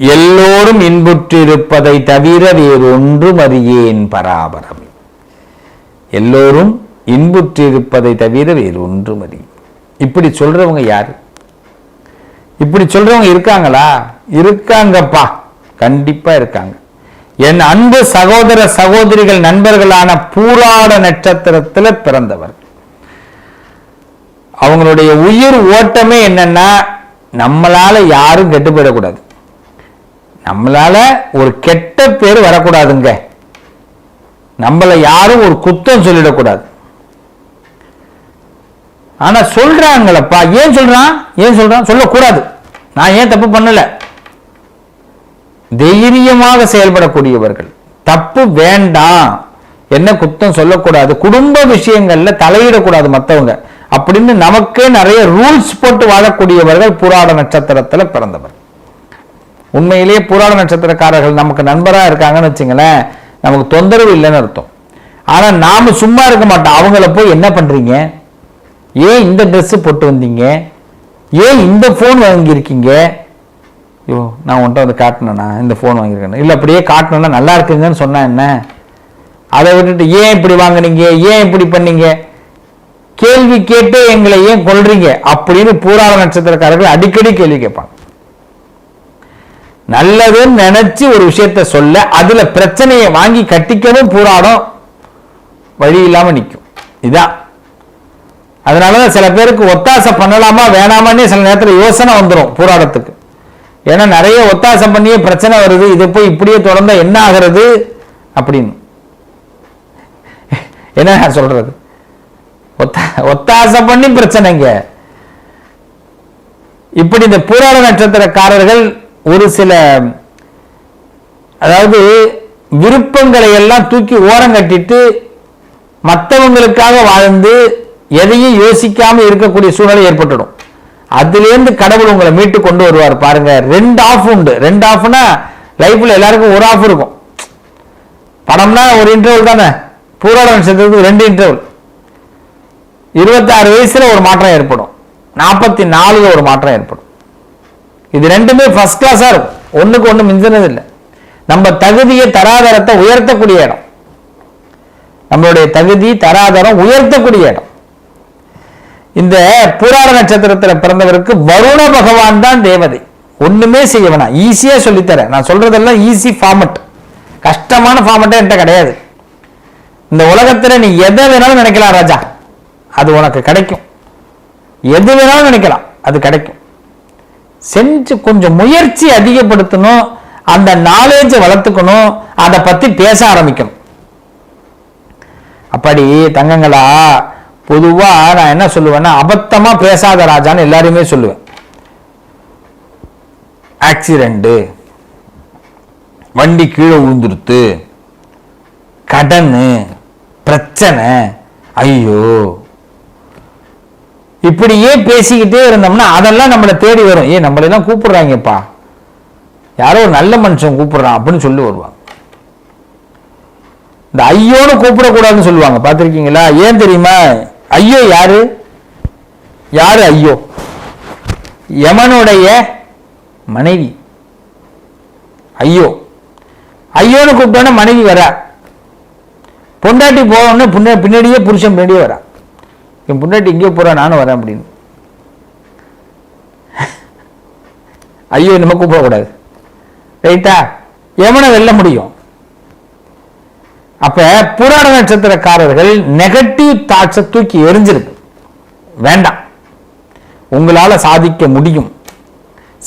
எல்லோரும் இன்புற்றிருப்பதை தவிர வேறொன்றும் அறியேன் பராபரம். எல்லோரும் இன்புற்றிருப்பதை தவிர வேறு ஒன்று அறியேன் இப்படி சொல்றவங்க யாரு? இப்படி சொல்றவங்க இருக்காங்களா? இருக்காங்கப்பா. கண்டிப்பா இருக்காங்க. என் அன்பு சகோதர சகோதரிகள் நண்பர்களான பூராட நட்சத்திரத்துல பிறந்தவர். அவங்களுடைய உயிர் ஓட்டமே என்னன்னா நம்மளால யாரும் கெட்டுப்படக்கூடாது நம்மளால ஒரு கெட்ட பேர் வரக்கூடாதுங்க. நம்மள யாரும் ஒரு குத்தம் சொல்லிடக்கூடாது. ஆனா சொல்றாங்களப்பா ஏன் சொல்றான்? ஏன் சொல்றான்? சொல்லக்கூடாது. நான் ஏன் தப்பு பண்ணல? தைரியமாக செயல்படக்கூடியவர்கள். தப்பு வேண்டாம். என்ன குத்தம் சொல்லக்கூடாது? குடும்ப விஷயங்கள்ல தலையிடக்கூடாது மத்தவங்க. அப்படின்னு நமக்கே நிறைய ரூல்ஸ் போட்டு வாழக்கூடியவர்கள் புராட நட்சத்திரத்துல பிறந்தவர். உண்மையிலேயே புராண நட்சத்திரக்காரர்கள் நமக்கு நண்பராக இருக்காங்கன்னு வச்சுங்களேன் நமக்கு தொந்தரவு இல்லைன்னு அர்த்தம். ஆனால் நாம் சும்மா இருக்க மாட்டோம். அவங்கள போய் என்ன பண்ணுறீங்க ஏன் இந்த ட்ரெஸ்ஸு போட்டு வந்தீங்க? ஏன் இந்த ஃபோன் வாங்கியிருக்கீங்க? ஐயோ நான் உன்ட்ட வந்து காட்டினேண்ணா இந்த ஃபோன் வாங்கியிருக்கேன்? இல்லை அப்படியே காட்டினேன்னா நல்லா இருக்குங்கன்னு சொன்னா என்ன? அதை விட்டுட்டு ஏன் இப்படி வாங்குனீங்க? ஏன் இப்படி பண்ணீங்க? கேள்வி கேட்டு எங்களை ஏன் கொள்றீங்க அப்படின்னு பூராவ நட்சத்திரக்காரர்கள் அடிக்கடி கேள்வி கேட்பாங்க. நல்லதுன்னு நினைச்சு ஒரு விஷயத்த சொல்ல அதுல பிரச்சனையை வாங்கி கட்டிக்கவும் போராடும் வழி இல்லாம நிற்கும் இதான் அதனாலதான் சில பேருக்கு ஒத்தாசை பண்ணலாமா வேணாமான்னே சில நேரத்தில் யோசனை வந்துடும் போராடத்துக்கு. ஏன்னா நிறைய ஒத்தாசை பண்ணியே பிரச்சனை வருது இதை போய் இப்படியே தொடர்ந்தா என்ன ஆகிறது அப்படின்னு. என்ன நான் சொல்றது? ஒத்தா ஒத்தாசை பண்ணி பிரச்சனைங்க. இப்படி இந்த பூராட நட்சத்திரக்காரர்கள் ஒரு சில அதாவது விருப்பங்களை எல்லாம் தூக்கி ஓரம் கட்டிட்டு மற்றவங்களுக்காக வாழ்ந்து எதையும் யோசிக்காம இருக்கக்கூடிய சூழ்நிலை ஏற்பட்டுடும். அதுலேருந்து கடவுள் உங்களை மீட்டு கொண்டு வருவார் பாருங்க. ரெண்டு ஆஃப் உண்டு. ரெண்டு ஆஃப்னா லைஃப்ல எல்லாருக்கும் ஒரு ஆஃப் இருக்கும். படம்னா ஒரு இன்டர்வல் தானே? பூராட சேர்ந்தது ரெண்டு இன்டர்வல் இருபத்தாறு வயசுல ஒரு மாற்றம் ஏற்படும். நாற்பத்தி நாலுல ஒரு மாற்றம் ஏற்படும். இது ரெண்டுமே ஃபர்ஸ்ட் கிளாஸாக இருக்கும். ஒண்ணுக்கு ஒன்று மிஞ்சினது இல்லை. நம்ம தகுதியை தராதரத்தை உயர்த்தக்கூடிய இடம். நம்மளுடைய தகுதி தராதரம் உயர்த்தக்கூடிய இடம். இந்த புராண நட்சத்திரத்தில் பிறந்தவருக்கு வருண பகவான் தான் தேவதை. ஒண்ணுமே செய்ய வேணாம். ஈஸியாக சொல்லித்தரேன். நான் சொல்றதெல்லாம் ஈஸி ஃபார்மட் கஷ்டமான ஃபார்மட்டே என்கிட்ட கிடையாது. இந்த உலகத்துல நீ எதை வேணாலும் நினைக்கலாம் ராஜா. அது உனக்கு கிடைக்கும். எது வேணாலும் நினைக்கலாம். அது கிடைக்கும். செஞ்சு கொஞ்சம் முயற்சி அதிகப்படுத்தணும் அந்த நாலேஜை வளர்த்துக்கணும் அதை பத்தி பேச ஆரம்பிக்கணும். அப்படி தங்கங்களா பொதுவா நான் என்ன சொல்லுவேன்னா அபத்தமா பேசாத ராஜான்னு எல்லாரையுமே சொல்லுவேன். ஆக்சிடெண்ட்டு வண்டி கீழே விழுந்துருத்து கடன் பிரச்சனை ஐயோ. இப்படியே பேசிக்கிட்டே இருந்தோம்னா அதெல்லாம் நம்மளை தேடி வரும். ஏன் நம்மளெல்லாம் கூப்பிடுறாங்கப்பா. யாரோ ஒரு நல்ல மனுஷன் கூப்பிடுறான் அப்படின்னு சொல்லி வருவாங்க. இந்த ஐயோன்னு கூப்பிடக்கூடாதுன்னு சொல்லுவாங்க. பார்த்துருக்கீங்களா? ஏன் தெரியுமா? ஐயோ யாரு? யாரு ஐயோ? யமனுடைய மனைவி. ஐயோ. ஐயோன்னு கூப்பிட்டோன்னே மனைவி வரா. பொண்டாட்டி போகணும்னு பின்ன பின்னாடியே புருஷன் பின்னாடியே வரா. என் பொண்டாட்டி இங்கே போகிறா நானும் வரேன் அப்படின்னு. ஐயோ நம்ம கூப்பிடக்கூடாது. ரைட்டா? எவனை வெல்ல முடியும்? அப்ப புராண நட்சத்திரக்காரர்கள் நெகட்டிவ் தாட்ஸை தூக்கி எரிஞ்சிருக்கு வேண்டாம். உங்களால சாதிக்க முடியும்.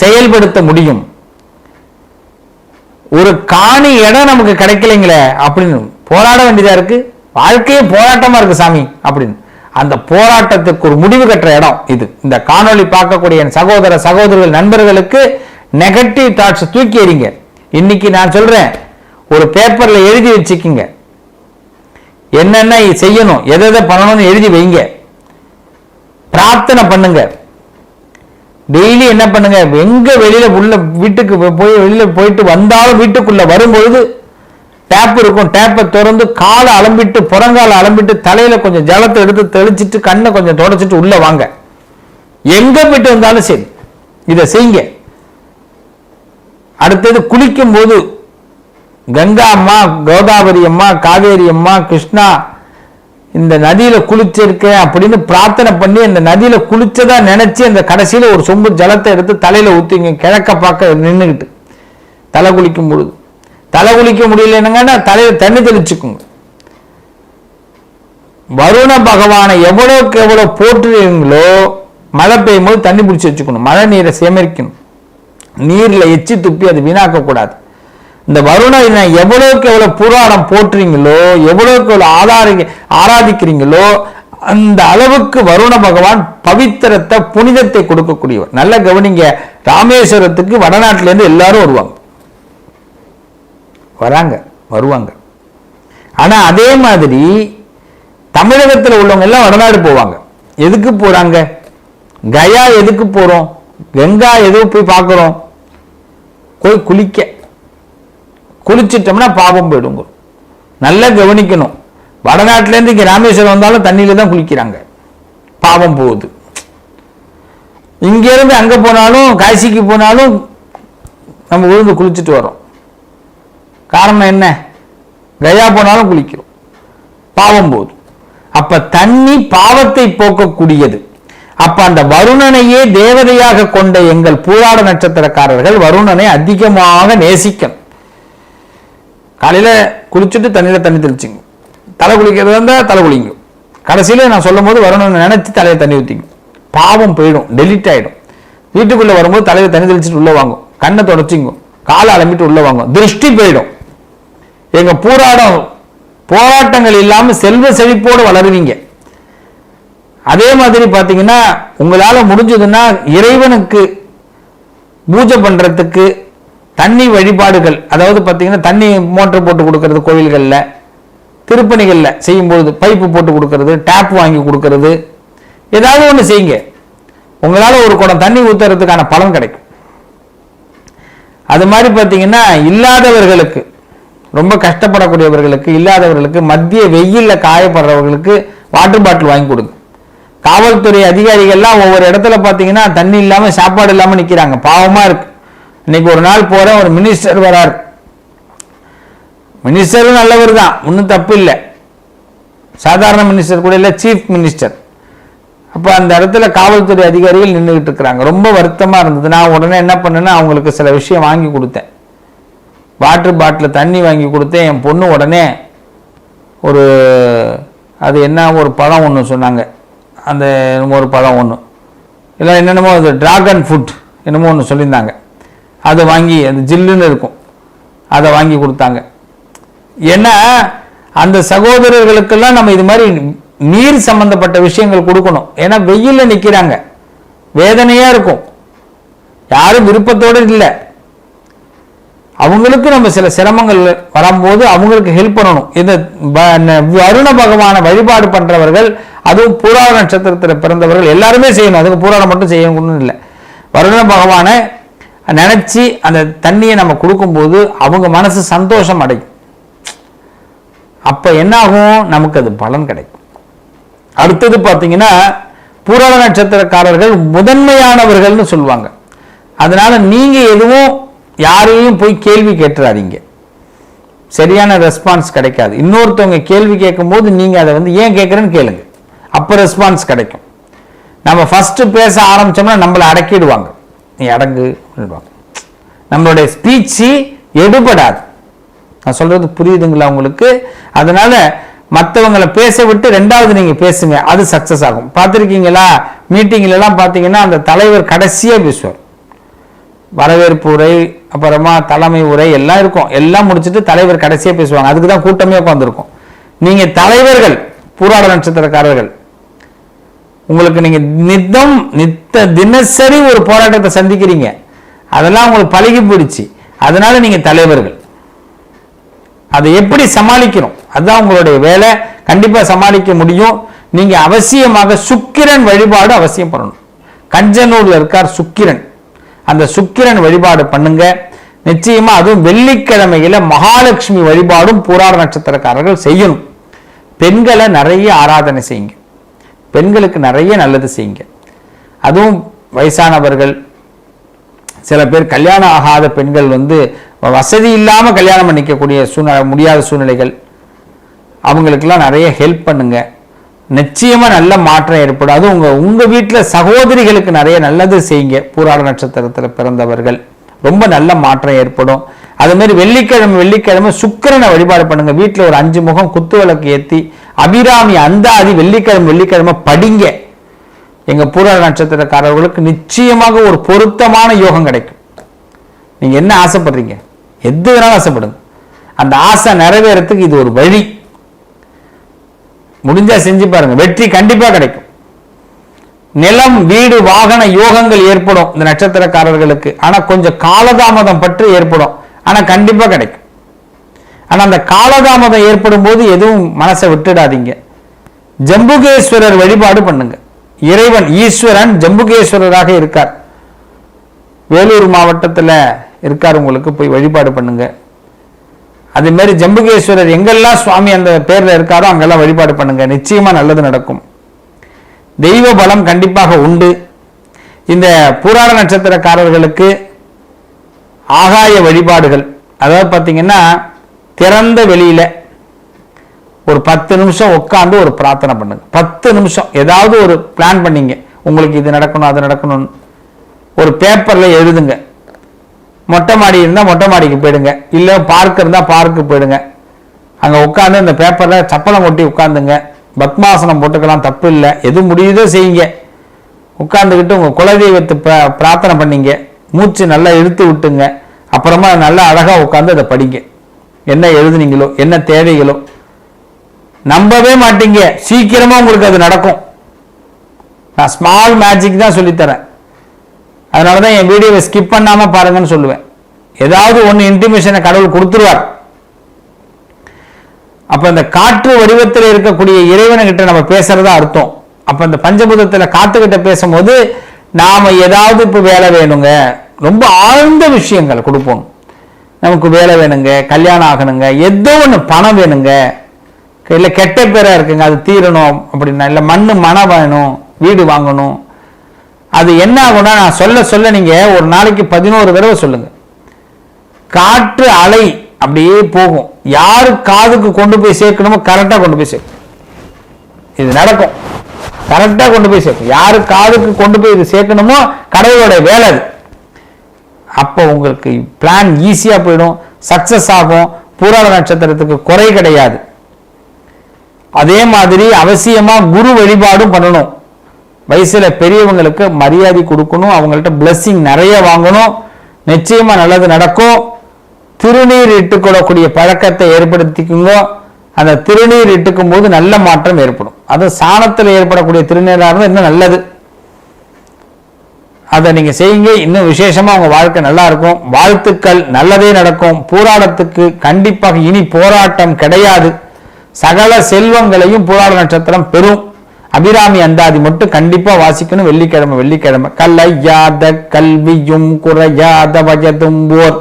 செயல்படுத்த முடியும். ஒரு காணி இடம் நமக்கு கிடைக்கலைங்களே அப்படின்னு போராட வேண்டியதா இருக்கு? வாழ்க்கையே போராட்டமா இருக்கு சாமி அப்படின்னு. அந்த போராட்டத்துக்கு ஒரு முடிவு கட்டுற இடம் இது. இந்த காணொளி பார்க்கக்கூடிய என் சகோதர சகோதரர்கள் நண்பர்களுக்கு நெகட்டிவ் தாட்ஸ் தூக்கி எறிங்க. இன்னைக்கு நான் சொல்றேன் ஒரு பேப்பரில் எழுதி வச்சுக்கிங்க. என்னென்ன செய்யணும் எதை எதை பண்ணணும்னு எழுதி வைங்க. பிரார்த்தனை பண்ணுங்க. டெய்லி என்ன பண்ணுங்க? எங்க வெளியில உள்ள வீட்டுக்கு போய் வெளியில போயிட்டு வந்தாலும் வீட்டுக்குள்ள வரும்பொழுது டேப் இருக்கும். டேப்பை திறந்து காலை அலம்பிட்டு புறங்கால அலம்பிட்டு தலையில கொஞ்சம் ஜலத்தை எடுத்து தெளிச்சிட்டு கண்ணை கொஞ்சம் தொடச்சிட்டு உள்ள வாங்க. எங்க போயிட்டு வந்தாலும் சரி இதை செய்யுங்க. அடுத்தது குளிக்கும் போது கங்கா அம்மா கோதாவரி அம்மா காவேரி அம்மா கிருஷ்ணா இந்த நதியில குளிச்சிருக்கேன் அப்படின்னு பிரார்த்தனை பண்ணி அந்த நதியில குளிச்சதா நினைச்சு அந்த கடைசியில ஒரு சொம்பு ஜலத்தை எடுத்து தலையில ஊத்திங்க கிழக்க பார்க்க நின்றுக்கிட்டு தலை குளிக்கும் பொழுது தலை குளிக்க முடியலனுங்கன்னா தலையில தண்ணி தெளிச்சுக்குங்க. வருண பகவானை எவ்வளோக்கு எவ்வளோ போற்றுறீங்களோ மழை பெய்யும் போது தண்ணி பிடிச்சி வச்சுக்கணும். மழை நீரை சேமரிக்கணும் நீரில் எச்சி துப்பி அது வீணாக்கக்கூடாது. இந்த வருணனை எவ்வளோக்கு எவ்வளோ புராணம் போட்டுறீங்களோ எவ்வளோக்கு எவ்வளோ ஆதாரி ஆராதிக்கிறீங்களோ அந்த அளவுக்கு வருண பகவான் பவித்திரத்தை புனிதத்தை கொடுக்கக்கூடியவர். நல்ல கவனிங்க ராமேஸ்வரத்துக்கு வடநாட்டிலேருந்து எல்லாரும் வருவாங்க. வராங்க வருவாங்க. ஆனால் அதே மாதிரி தமிழகத்தில் உள்ளவங்க எல்லாம் வடநாடு போவாங்க. எதுக்கு போகிறாங்க கயா எதுக்கு போகிறோம் கங்கா எதுக்கு போய் பார்க்குறோம். போய் குளிக்க. குளிச்சிட்டோம்னா பாவம் போயிடுங்க. நல்லா கவனிக்கணும். வடநாட்டிலேருந்து இங்கே ராமேஸ்வரம் வந்தாலும் தண்ணியில் தான் குளிக்கிறாங்க. பாவம் போகுது. இங்கேருந்து அங்கே போனாலும் காசிக்கு போனாலும் நம்ம விழுந்து குளிச்சுட்டு வரோம் காரணம் என்ன? கயா போனாலும் குளிக்கிறோம். பாவம் போது அப்ப தண்ணி பாவத்தை போக்கக்கூடியது. அப்ப அந்த வருணனையே தேவதையாக கொண்ட எங்கள் பூராட நட்சத்திரக்காரர்கள் வருணனை அதிகமாக நேசிக்கணும். காலையில குளிச்சுட்டு தண்ணியில தண்ணி தெளிச்சிங்க. தலை குளிக்கிறது இருந்தா தலை குளிங்க. கடைசியில நான் சொல்லும் போது வருணனை நினைச்சு தலையை தண்ணி ஊத்திங்க. பாவம் போயிடும் டெலிட் ஆயிடும். வீட்டுக்குள்ள வரும்போது தலையை தண்ணி தெளிச்சுட்டு உள்ள வாங்கும். கண்ணை தொடச்சிங்கும் காலை அலம்பிட்டு உள்ள வாங்கும். திருஷ்டி போயிடும். எங்க போராடம் போராட்டங்கள் இல்லாம செல்வ செழிப்போடு வளருவீங்க. அதே மாதிரி பாத்தீங்கன்னா உங்களால முடிஞ்சதுன்னா இறைவனுக்கு பூஜை பண்றதுக்கு தண்ணி வழிபாடுகள் அதாவது பாத்தீங்கன்னா தண்ணி மோட்டர் போட்டு கொடுக்கறது கோவில்கள்ல திருப்பணிகள்ல செய்யும்பொழுது பைப்பு போட்டு கொடுக்கறது டேப் வாங்கி கொடுக்கறது ஏதாவது ஒண்ணு செய்யுங்க. உங்களால ஒரு குடம் தண்ணி ஊத்துறதுக்கான பலன் கிடைக்கும். அது மாதிரி பார்த்தீங்கன்னா இல்லாதவர்களுக்கு ரொம்ப கஷ்டப்படக்கூடியவர்களுக்கு இல்லாதவர்களுக்கு மத்திய வெயில்ல காயப்படுறவர்களுக்கு வாட்டர் பாட்டில் வாங்கி கொடுங்க. காவல்துறை அதிகாரிகள்லாம் ஒவ்வொரு இடத்துல பார்த்தீங்கன்னா தண்ணி இல்லாமல் சாப்பாடு இல்லாமல் நிற்கிறாங்க பாவமாக இருக்கு. இன்னைக்கு ஒரு நாள் போகிறேன் ஒரு மினிஸ்டர் வரார். மினிஸ்டரும் நல்லவர் தான். ஒன்றும் தப்பு இல்லை. சாதாரண மினிஸ்டர் கூட இல்லை சீஃப் மினிஸ்டர் அப்போ அந்த இடத்துல காவல்துறை அதிகாரிகள் நின்றுக்கிட்டு இருக்கிறாங்க. ரொம்ப வருத்தமாக இருந்தது. நான் உடனே என்ன பண்ணேன்னா அவங்களுக்கு சில விஷயம் வாங்கி கொடுத்தேன். வாட்டர் பாட்டில் தண்ணி வாங்கி கொடுத்தேன் என் பொண்ணு உடனே ஒரு அது என்ன ஒரு பழம் ஒன்று சொன்னாங்க. அந்த என்னமோ ஒரு பழம் ஒன்று இல்லை என்னென்னமோ அது டிராகன் ஃபுட் என்னமோ ஒன்று சொல்லியிருந்தாங்க. அதை வாங்கி அந்த ஜில்லுன்னு இருக்கும். அதை வாங்கி கொடுத்தாங்க. ஏன்னா அந்த சகோதரர்களுக்கெல்லாம் நம்ம இது மாதிரி நீர் சம்பந்தப்பட்ட விஷயங்கள் கொடுக்கணும். ஏன்னா வெயிலில் நிற்கிறாங்க வேதனையாக இருக்கும். யாரும் விருப்பத்தோடு இல்லை. அவங்களுக்கு நம்ம சில சிரமங்கள் வரும்போது அவங்களுக்கு ஹெல்ப் பண்ணணும். இந்த ந- வருண பகவானை வழிபாடு பண்றவர்கள் அதுவும் பூராட நட்சத்திரத்தில் பிறந்தவர்கள் எல்லாருமே செய்யணும். அதுக்கு பூராடம் மட்டும் செய்யணும்னு இல்லை. வருண பகவானை நினைச்சு அந்த தண்ணியை நம்ம கொடுக்கும்போது அவங்க மனசு சந்தோஷம் அடையும். அப்ப என்ன ஆகும் நமக்கு அது பலன் கிடைக்கும். அடுத்தது பார்த்தீங்கன்னா பூராட நட்சத்திரக்காரர்கள் முதன்மையானவர்கள்னு சொல்லுவாங்க. அதனால நீங்க எதுவும் யாரையும் போய் கேள்வி கேட்டுறாதீங்க. சரியான ரெஸ்பான்ஸ் கிடைக்காது. இன்னொருத்தவங்க கேள்வி கேட்கும்போது நீங்கள் அதை வந்து ஏன் கேட்குறேன்னு கேளுங்க. அப்போ ரெஸ்பான்ஸ் கிடைக்கும். நம்ம ஃபஸ்ட்டு பேச ஆரம்பிச்சோம்னா நம்மளை அடக்கிடுவாங்க. நீ அடங்கு நம்மளுடைய ஸ்பீச்சு எடுபடாது. நான் சொல்கிறது புரியுதுங்களா உங்களுக்கு? அதனால் மற்றவங்களை பேச விட்டு ரெண்டாவது நீங்கள் பேசுங்க. அது சக்சஸ் ஆகும். பார்த்துருக்கீங்களா? மீட்டிங்கிலலாம் பார்த்தீங்கன்னா அந்த தலைவர் கடைசியாக பேசுவார். வரவேற்பு உரை அப்புறமா தலைமை உரை எல்லாம் இருக்கும். எல்லாம் முடிச்சுட்டு தலைவர் கடைசியா பேசுவாங்க. அதுக்கு தான் கூட்டமே உட்காந்துருக்கும் நீங்க தலைவர்கள் பூராட நட்சத்திரக்காரர்கள் உங்களுக்கு நீங்க நித்தம் நித்த தினசரி ஒரு போராட்டத்தை சந்திக்கிறீங்க. அதெல்லாம் உங்களுக்கு பழகி போயிடுச்சு. அதனால நீங்க தலைவர்கள். அதை எப்படி சமாளிக்கணும்? அதுதான் உங்களுடைய வேலை. கண்டிப்பா சமாளிக்க முடியும். நீங்க அவசியமாக சுக்கிரன் வழிபாடு அவசியம் பண்ணணும். கஞ்சனூர்ல இருக்கார் சுக்கிரன். அந்த சுக்கிரன் வழிபாடு பண்ணுங்க. நிச்சயமா அதுவும் வெள்ளிக்கிழமையில மகாலட்சுமி வழிபாடும் புராண நட்சத்திரக்காரர்கள் செய்யணும். பெண்களை நிறைய ஆராதனை செய்யுங்க. பெண்களுக்கு நிறைய நல்லது செய்யுங்க. அதுவும் வயசானவர்கள் சில பேர் கல்யாணம் ஆகாத பெண்கள் வந்து வசதி இல்லாமல் கல்யாணம் பண்ணிக்கக்கூடிய சூழ்நிலை முடியாத சூழ்நிலைகள் அவங்களுக்கெல்லாம் நிறைய ஹெல்ப் பண்ணுங்கள் நிச்சயமாக நல்ல மாற்றம் ஏற்படும். அதுவும் உங்கள் உங்கள் வீட்டில் சகோதரிகளுக்கு நிறைய நல்லது செய்யுங்க. பூராட நட்சத்திரத்தில் பிறந்தவர்கள். ரொம்ப நல்ல மாற்றம் ஏற்படும். அதுமாரி வெள்ளிக்கிழமை வெள்ளிக்கிழமை சுக்கிரனை வழிபாடு பண்ணுங்கள் வீட்டில் ஒரு அஞ்சு முகம் குத்து விளக்கு ஏற்றி அபிராமி அந்தாதி வெள்ளிக்கிழமை வெள்ளிக்கிழமை படிங்க. எங்கள் பூராட நட்சத்திரக்காரர்களுக்கு நிச்சயமாக ஒரு பொருத்தமான யோகம் கிடைக்கும். நீங்கள் என்ன ஆசைப்படுறீங்க? எது வேணாலும் ஆசைப்படுங்க. அந்த ஆசை நிறைவேறத்துக்கு இது ஒரு வழி. முடிஞ்சா செஞ்சு பாருங்க. வெற்றி கண்டிப்பா கிடைக்கும். நிலம் வீடு வாகன யோகங்கள் ஏற்படும் இந்த நட்சத்திரக்காரர்களுக்கு. ஆனா கொஞ்சம் காலதாமதம் பற்றி ஏற்படும். ஆனா கண்டிப்பா கிடைக்கும். ஆனா அந்த காலதாமதம் ஏற்படும் போது எதுவும் மனசை விட்டுடாதீங்க. ஜம்புகேஸ்வரர் வழிபாடு பண்ணுங்க. இறைவன் ஈஸ்வரன் ஜம்புகேஸ்வரராக இருக்கார். வேலூர் மாவட்டத்தில் இருக்கார் உங்களுக்கு போய் வழிபாடு பண்ணுங்க. அதே மாதிரி ஜம்புகேஸ்வரர் எங்கெல்லாம் சுவாமி அந்த பேர்ல இருக்காரோ அங்கெல்லாம் வழிபாடு பண்ணுங்க. நிச்சயமா நல்லது நடக்கும். தெய்வ பலம் கண்டிப்பாக உண்டு. இந்த புராண நட்சத்திரக்காரர்களுக்கு ஆகாய வழிபாடுகள். அதாவது பார்த்தீங்கன்னா திறந்த வெளியில ஒரு பத்து நிமிஷம் உட்காந்து ஒரு பிரார்த்தனை பண்ணுங்க. பத்து நிமிஷம் ஏதாவது ஒரு பிளான் பண்ணீங்க. உங்களுக்கு இது நடக்கணும் அது நடக்கணும்னு. ஒரு பேப்பர்ல எழுதுங்க. மொட்டை மாடி இருந்தால் மொட்டை மாடிக்கு போயிடுங்க. இல்லை பார்க் இருந்தால் பார்க்கு போயிடுங்க. அங்கே உட்காந்து இந்த பேப்பரில் சப்பளம் கொட்டி உட்காந்துங்க பத்மாசனம் போட்டுக்கலாம் தப்பு இல்லை. எது முடியுதோ செய்யுங்க. உட்காந்துக்கிட்டு உங்கள் குலதெய்வத்தை பிரார்த்தனை பண்ணிங்க. மூச்சு நல்லா இழுத்து விட்டுங்க. அப்புறமா நல்லா அழகாக உட்காந்து அதை படிங்க. என்ன எழுதுனீங்களோ என்ன தேவைகளோ. நம்பவே மாட்டீங்க. சீக்கிரமாக உங்களுக்கு அது நடக்கும். நான் ஸ்மால் மேஜிக் தான் சொல்லித்தரேன். அதனால தான் என் வீடியோவை ஸ்கிப் பண்ணாமல் பாருங்கன்னு சொல்லுவேன். ஏதாவது ஒன்று இன்டிமேஷனை கடவுள் கொடுத்துருவார். அப்போ இந்த காற்று வடிவத்தில் இருக்கக்கூடிய இறைவனுக்கிட்ட நம்ம பேசுறதா அர்த்தம். அப்போ இந்த பஞ்சபூதத்தில் காத்துக்கிட்ட பேசும்போது நாம் ஏதாவது இப்போ வேலை வேணுங்க. ரொம்ப ஆழ்ந்த விஷயங்கள் கொடுப்போம். நமக்கு வேலை வேணுங்க கல்யாணம் ஆகணுங்க ஏதோ ஒன்று பணம் வேணுங்க. இல்லை கெட்ட பேராக இருக்குங்க அது தீரணும் அப்படின்னா இல்லை மண் மனம் வேணும் வீடு வாங்கணும். அது என்ன ஆகும்னா நான் சொல்ல சொல்ல நீங்க ஒரு நாளைக்கு பதினோரு தடவை சொல்லுங்க. காற்று அலை அப்படியே போகும். யார் காதுக்கு கொண்டு போய் சேர்க்கணுமோ கரெக்டாக கொண்டு போய் சேர்க்கும். இது நடக்கும். கரெக்டாக கொண்டு போய் சேர்க்கும். யார் காதுக்கு கொண்டு போய் இது சேர்க்கணுமோ கடவுளோட வேலை அது. அப்போ உங்களுக்கு பிளான் ஈஸியாக போயிடும். சக்சஸ் ஆகும். பூராட நட்சத்திரத்துக்கு குறை கிடையாது. அதே மாதிரி அவசியமாக குரு வழிபாடும் பண்ணணும். வயசுல பெரியவங்களுக்கு மரியாதை கொடுக்கணும் அவங்கள்ட்ட பிளஸ்ஸிங் நிறைய வாங்கணும் நிச்சயமா நல்லது நடக்கும். திருநீர் இட்டுக்கொள்ளக்கூடிய பழக்கத்தை ஏற்படுத்திக்குங்க. அந்த திருநீர் இட்டுக்கும் போது நல்ல மாற்றம் ஏற்படும். அது சாணத்தில் ஏற்படக்கூடிய திருநீராக இருந்தால் இன்னும் நல்லது. அதை நீங்கள் செய்யுங்க. இன்னும் விசேஷமாக உங்கள் வாழ்க்கை நல்லா இருக்கும். வாழ்த்துக்கள் நல்லதே நடக்கும். போராட்டத்துக்கு கண்டிப்பாக இனி போராட்டம் கிடையாது. சகல செல்வங்களையும் போராட நட்சத்திரம் பெறும். அபிராமி அந்தாதி மட்டும் கண்டிப்பா வாசிக்கணும். வெள்ளிக்கிழமை வெள்ளிக்கிழமை. கலையாத கல்வியும் குறையாத வயதும் ஓர்.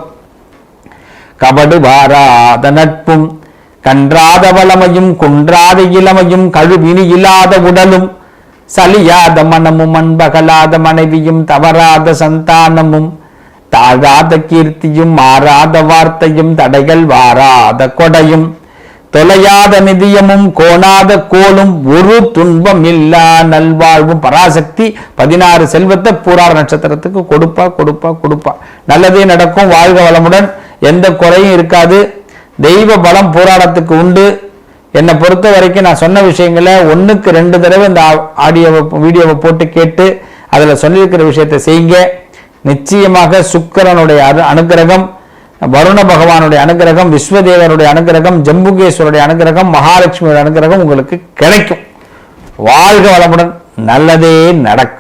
கபடு வாராத நட்பும் கன்றாத வளமையும் குன்றாத இளமையும் கழுவினி இல்லாத உடலும் சலியாத மனமும் அன்பகலாத மனைவியும் தவறாத சந்தானமும் தாழாத கீர்த்தியும் மாறாத வார்த்தையும் தடைகள் வாராத கொடையும் தொலையாத நிதியமும் கோணாத கோலும் ஒரு துன்பம் இல்லா நல்வாழ்வும். பராசக்தி பதினாறு செல்வத்தை பூரார் நட்சத்திரத்துக்கு கொடுப்பா கொடுப்பா கொடுப்பா. நல்லதே நடக்கும் வாழ்க வளமுடன். எந்த குறையும் இருக்காது. தெய்வ பலம் போராடத்துக்கு உண்டு. என்னை பொறுத்த வரைக்கும் நான் சொன்ன விஷயங்களை ஒன்றுக்கு ரெண்டு தடவை இந்த ஆடியோவை வீடியோவை போட்டு கேட்டு அதில் சொல்லியிருக்கிற விஷயத்தை செய்யுங்க. நிச்சயமாக சுக்கரனுடைய அரு அனுகிரகம் வருண பகவானுடைய அனுகிரகம் விஸ்வதேவனுடைய அனுகிரகம் ஜம்புகேஸ்வருடைய அனுகிரகம் மகாலட்சுமியோட அனுகிரகம் உங்களுக்கு கிடைக்கும். வாழ்க வளமுடன். நல்லதே நடக்கும்.